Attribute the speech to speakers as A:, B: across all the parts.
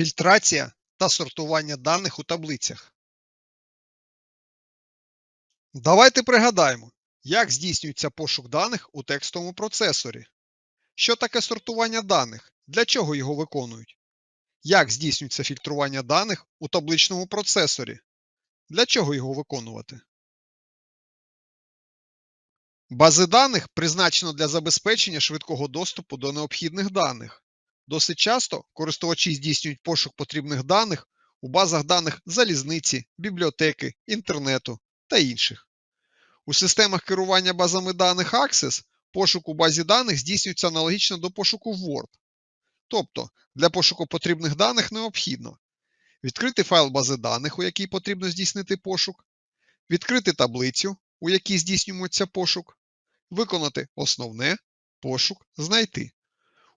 A: Фільтрація та сортування даних у таблицях. Давайте пригадаємо, як здійснюється пошук даних у текстовому процесорі. Що таке сортування даних? Для чого його виконують? Як здійснюється фільтрування даних у табличному процесорі? Для чого його виконувати? Бази даних призначено для забезпечення швидкого доступу до необхідних даних. Досить часто користувачі здійснюють пошук потрібних даних у базах даних залізниці, бібліотеки, інтернету та інших. У системах керування базами даних Access пошук у базі даних здійснюється аналогічно до пошуку Word. Тобто, для пошуку потрібних даних необхідно відкрити файл бази даних, у якій потрібно здійснити пошук, відкрити таблицю, у якій здійснюється пошук, виконати основне пошук знайти.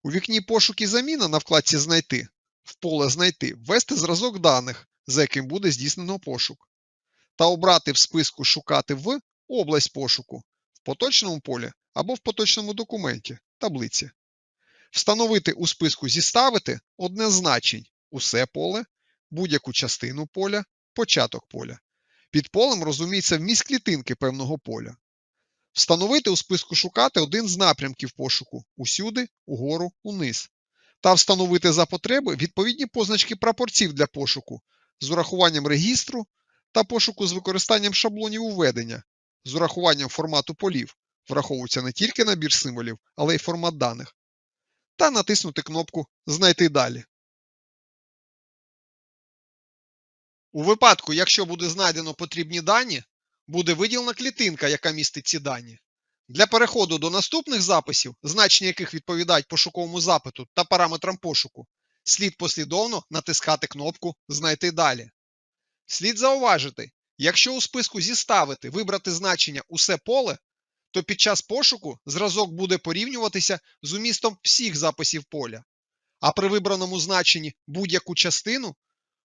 A: У вікні пошук і заміна на вкладці Знайти в поле Знайти ввести зразок даних, за яким буде здійснено пошук, та обрати в списку Шукати в область пошуку в поточному полі або в поточному документі таблиці. Встановити у списку Зіставити одне значень усе поле, будь-яку частину поля, початок поля. Під полем розуміється вміст клітинки певного поля. Встановити у списку Шукати один з напрямків пошуку усюди, угору, униз. Та встановити за потреби відповідні позначки прапорців для пошуку з урахуванням регістру та пошуку з використанням шаблонів уведення, з урахуванням формату полів. Враховується не тільки набір символів, але й формат даних. Та натиснути кнопку Знайти далі. У випадку, якщо буде знайдено потрібні дані, буде виділена клітинка, яка містить ці дані. Для переходу до наступних записів, значення яких відповідають пошуковому запиту та параметрам пошуку, слід послідовно натискати кнопку Знайти далі. Слід зауважити, якщо у списку Зіставити вибрати значення Усе поле, то під час пошуку зразок буде порівнюватися з умістом всіх записів поля, а при вибраному значенні будь-яку частину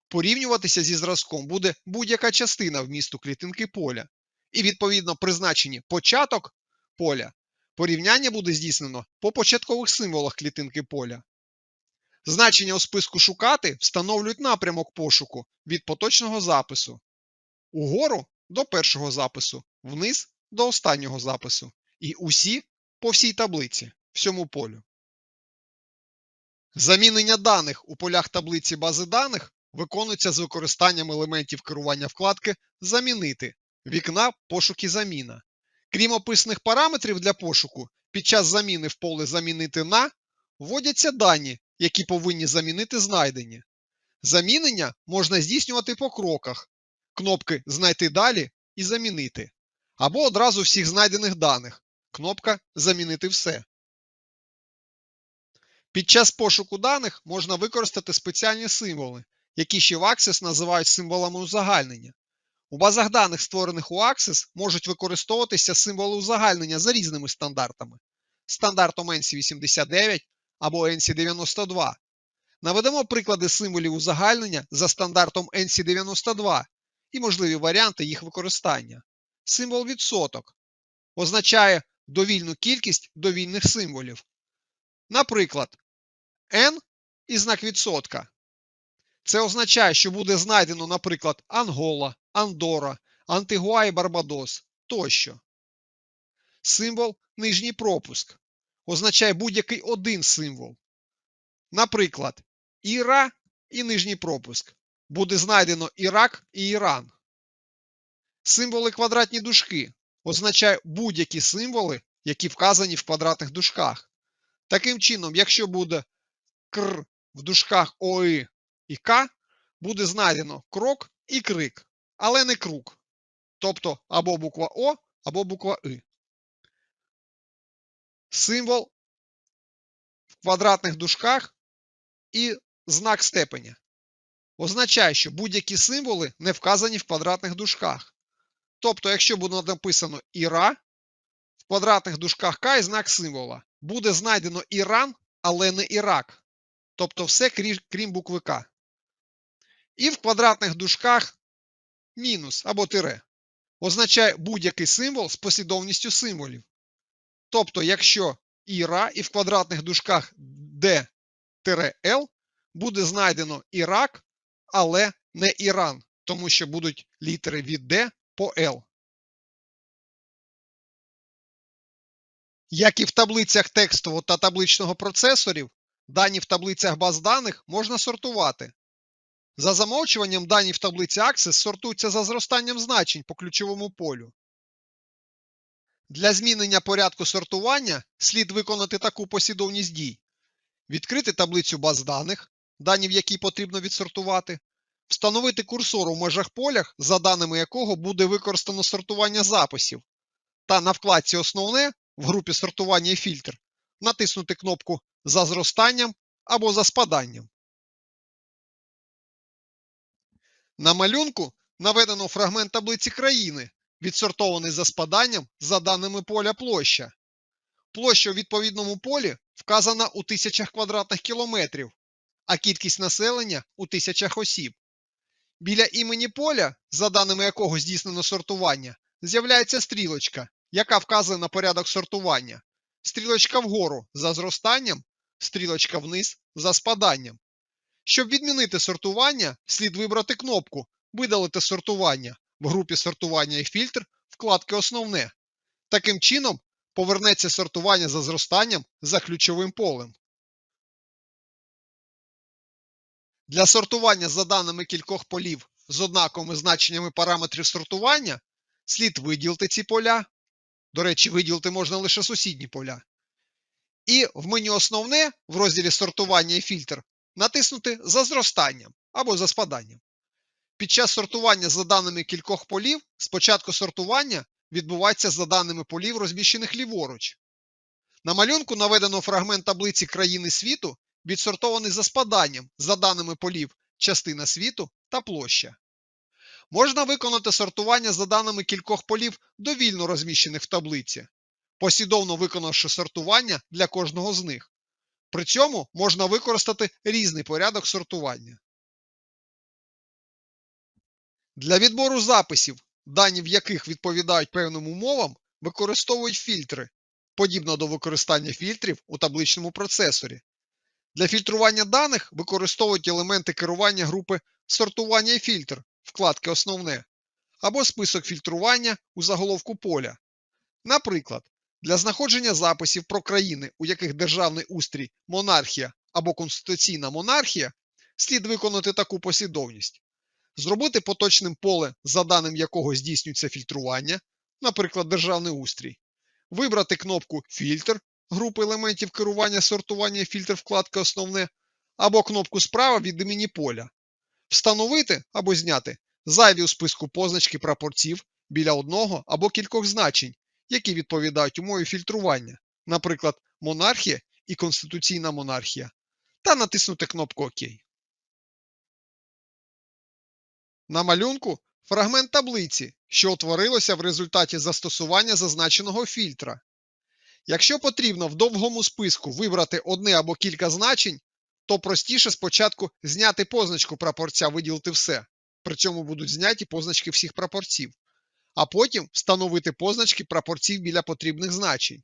A: порівнюватися зі зразком буде будь-яка частина вмісту клітинки поля. І відповідно при значенні початок поля порівняння буде здійснено по початкових символах клітинки поля. Значення у списку Шукати встановлюють напрямок пошуку від поточного запису угору до першого запису, вниз до останнього запису. І усі по всій таблиці, всьому полю. Замінення даних у полях таблиці бази даних виконується з використанням елементів керування вкладки Замінити вікна Пошук і заміна. Крім описаних параметрів для пошуку, під час заміни в поле Замінити на вводяться дані, які повинні замінити знайдені. Замінення можна здійснювати по кроках кнопки Знайти далі і Замінити. Або одразу всіх знайдених даних. Кнопка Замінити все. Під час пошуку даних можна використати спеціальні символи, які ще в Access називають символами узагальнення. У базах даних, створених у Access, можуть використовуватися символи узагальнення за різними стандартами стандартом NC89 або NC92. Наведемо приклади символів узагальнення за стандартом NC92 і можливі варіанти їх використання. Символ відсоток означає довільну кількість довільних символів. Наприклад, N і знак відсотка. Це означає, що буде знайдено, наприклад, Ангола, Андора, Антигуа і Барбадос тощо. Символ нижній пропуск означає будь-який один символ. Наприклад, Іра і нижній пропуск. Буде знайдено Ірак і Іран. Символи квадратні дужки означає будь-які символи, які вказані в квадратних дужках. Таким чином, якщо буде кр в дужках ОІ і К, буде знайдено крок і крик, але не круг. Тобто або буква О, або буква И. Символ в квадратних дужках і знак степеня. Означає, що будь-які символи не вказані в квадратних дужках. Тобто, якщо буде написано Іра, в квадратних дужках К і знак символа, буде знайдено Іран, але не Ірак. Тобто все крім букви К. І в квадратних дужках мінус або тире. Означає будь-який символ з послідовністю символів. Тобто, якщо Іра і в квадратних дужках D-L буде знайдено Ірак, але не Іран, тому що будуть літери від D по L. Як і в таблицях текстового та табличного процесорів, дані в таблицях баз даних можна сортувати. За замовчуванням дані в таблиці Access сортуються за зростанням значень по ключовому полю. Для змінення порядку сортування слід виконати таку послідовність дій: відкрити таблицю баз даних, дані в якій потрібно відсортувати, встановити курсор у межах полях, за даними якого буде використано сортування записів, та на вкладці Основне в групі сортування і фільтр натиснути кнопку За зростанням або за спаданням. На малюнку наведено фрагмент таблиці країни, відсортований за спаданням за даними поля площа. Площа у відповідному полі вказана у тисячах квадратних кілометрів, а кількість населення у тисячах осіб. Біля імені поля, за даними якого здійснено сортування, з'являється стрілочка, яка вказує на порядок сортування. Стрілочка вгору за зростанням, стрілочка вниз за спаданням. Щоб відмінити сортування, слід вибрати кнопку Видалити сортування в групі сортування і фільтр вкладки Основне. Таким чином повернеться сортування за зростанням за ключовим полем. Для сортування за даними кількох полів з однаковими значеннями параметрів сортування слід виділити ці поля. До речі, виділити можна лише сусідні поля. І в меню Основне в розділі Сортування і фільтр натиснути за зростанням або за спаданням. Під час сортування за даними кількох полів спочатку сортування відбувається за даними полів, розміщених ліворуч. На малюнку наведено фрагмент таблиці країни світу, відсортований за спаданням за даними полів частина світу та площа. Можна виконати сортування за даними кількох полів, довільно розміщених в таблиці, послідовно виконавши сортування для кожного з них. При цьому можна використати різний порядок сортування. Для відбору записів, дані в яких відповідають певним умовам, використовують фільтри, подібно до використання фільтрів у табличному процесорі. Для фільтрування даних використовують елементи керування групи сортування і фільтр вкладки Основне або список фільтрування у заголовку поля. Наприклад, для знаходження записів про країни, у яких державний устрій монархія або конституційна монархія, слід виконати таку послідовність. Зробити поточним поле, за даним якого здійснюється фільтрування, наприклад, державний устрій, вибрати кнопку Фільтр групи елементів керування сортування фільтр вкладки Основне або кнопку Справа від імені поля, встановити або зняти зайві у списку позначки прапорців біля одного або кількох значень, які відповідають умові фільтрування, наприклад, монархія і конституційна монархія, та натиснути кнопку ОК. На малюнку фрагмент таблиці, що утворилося в результаті застосування зазначеного фільтра. Якщо потрібно в довгому списку вибрати одне або кілька значень, то простіше спочатку зняти позначку прапорця, виділити все. При цьому будуть зняті позначки всіх прапорців, а потім встановити позначки прапорців біля потрібних значень.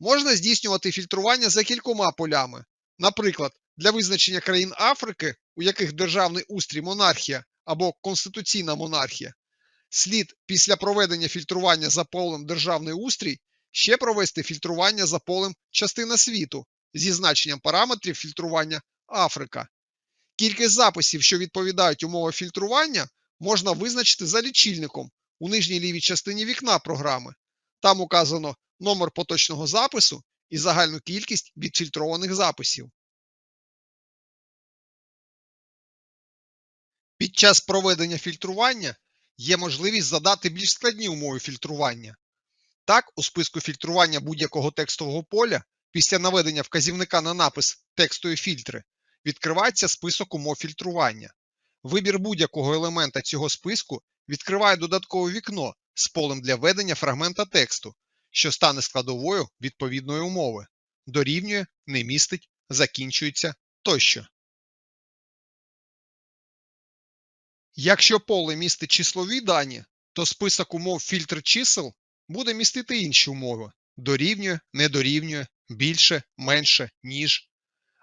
A: Можна здійснювати фільтрування за кількома полями. Наприклад, для визначення країн Африки, у яких державний устрій монархія або конституційна монархія, слід після проведення фільтрування за полем державний устрій ще провести фільтрування за полем частина світу зі значенням параметрів фільтрування Африка. Кількість записів, що відповідають умовам фільтрування, можна визначити за лічильником у нижній лівій частині вікна програми. Там указано номер поточного запису і загальну кількість відфільтрованих записів. Під час проведення фільтрування є можливість задати більш складні умови фільтрування. Так, у списку фільтрування будь-якого текстового поля після наведення вказівника на напис текстові фільтри відкривається список умов фільтрування. Вибір будь-якого елемента цього списку відкриває додаткове вікно з полем для введення фрагмента тексту, що стане складовою відповідної умови, дорівнює, не містить, закінчується тощо. Якщо поле містить числові дані, то список умов фільтр чисел буде містити інші умови: дорівнює, не дорівнює, більше, менше, ніж.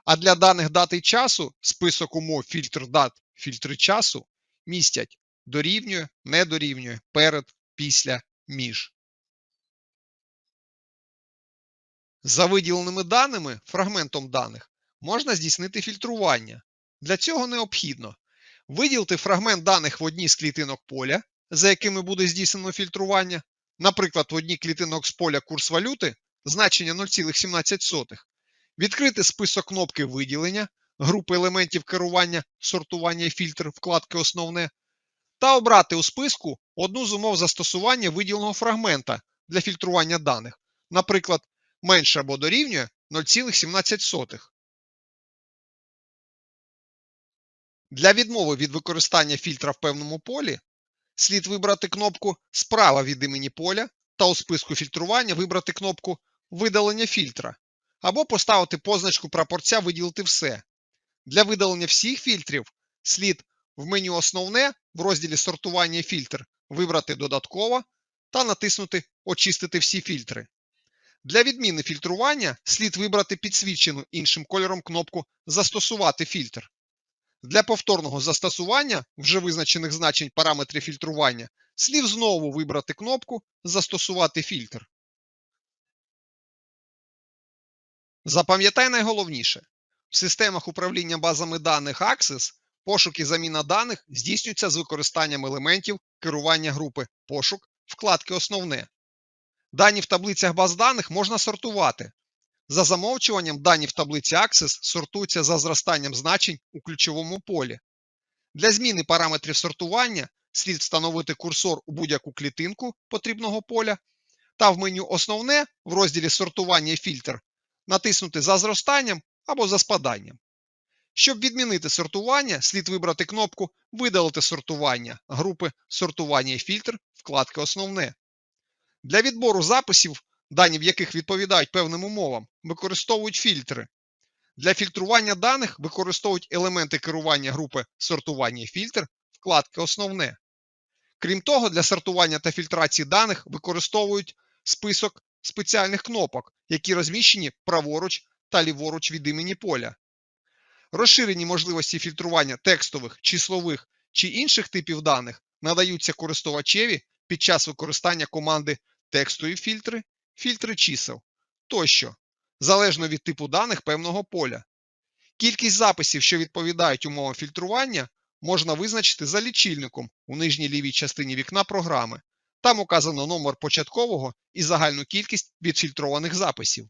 A: А для даних дати часу список умов фільтр дат, фільтри часу містять дорівнює, не дорівнює, перед, після, між. За виділеними даними, фрагментом даних, можна здійснити фільтрування. Для цього необхідно виділити фрагмент даних в одній з клітинок поля, за якими буде здійснено фільтрування, наприклад, в одній клітинок з поля курс валюти значення 0,17, відкрити список кнопки виділення, групи елементів керування, сортування фільтр вкладки Основне та обрати у списку одну з умов застосування виділеного фрагмента для фільтрування даних, наприклад, менше або дорівнює 0,17. Для відмови від використання фільтра в певному полі слід вибрати кнопку Справа від імені поля та у списку фільтрування вибрати кнопку Видалення фільтра або поставити позначку прапорця Виділити все. Для видалення всіх фільтрів слід в меню Основне в розділі Сортування фільтр вибрати Додатково та натиснути Очистити всі фільтри. Для відміни фільтрування слід вибрати підсвічену іншим кольором кнопку Застосувати фільтр. Для повторного застосування вже визначених значень параметрів фільтрування слід знову вибрати кнопку Застосувати фільтр. Запам'ятай найголовніше. В системах управління базами даних Access пошук і заміна даних здійснюється з використанням елементів керування групи Пошук вкладки Основне. Дані в таблицях баз даних можна сортувати. За замовчуванням дані в таблиці Access сортуються за зростанням значень у ключовому полі. Для зміни параметрів сортування слід встановити курсор у будь-яку клітинку потрібного поля та в меню Основне в розділі Сортування і фільтр натиснути за зростанням або за спаданням. Щоб відмінити сортування, слід вибрати кнопку Видалити сортування групи Сортування і фільтр вкладки Основне. Для відбору записів, дані в яких відповідають певним умовам, використовують фільтри. Для фільтрування даних використовують елементи керування групи Сортування і фільтр вкладки Основне. Крім того, для сортування та фільтрації даних використовують список спеціальних кнопок, які розміщені праворуч та ліворуч від імені поля. Розширені можливості фільтрування текстових, числових чи інших типів даних надаються користувачеві під час використання команди текстові фільтри, фільтри чисел тощо, залежно від типу даних певного поля. Кількість записів, що відповідають умовам фільтрування, можна визначити за лічильником у нижній лівій частині вікна програми. Там указано номер початкового і загальну кількість відфільтрованих записів.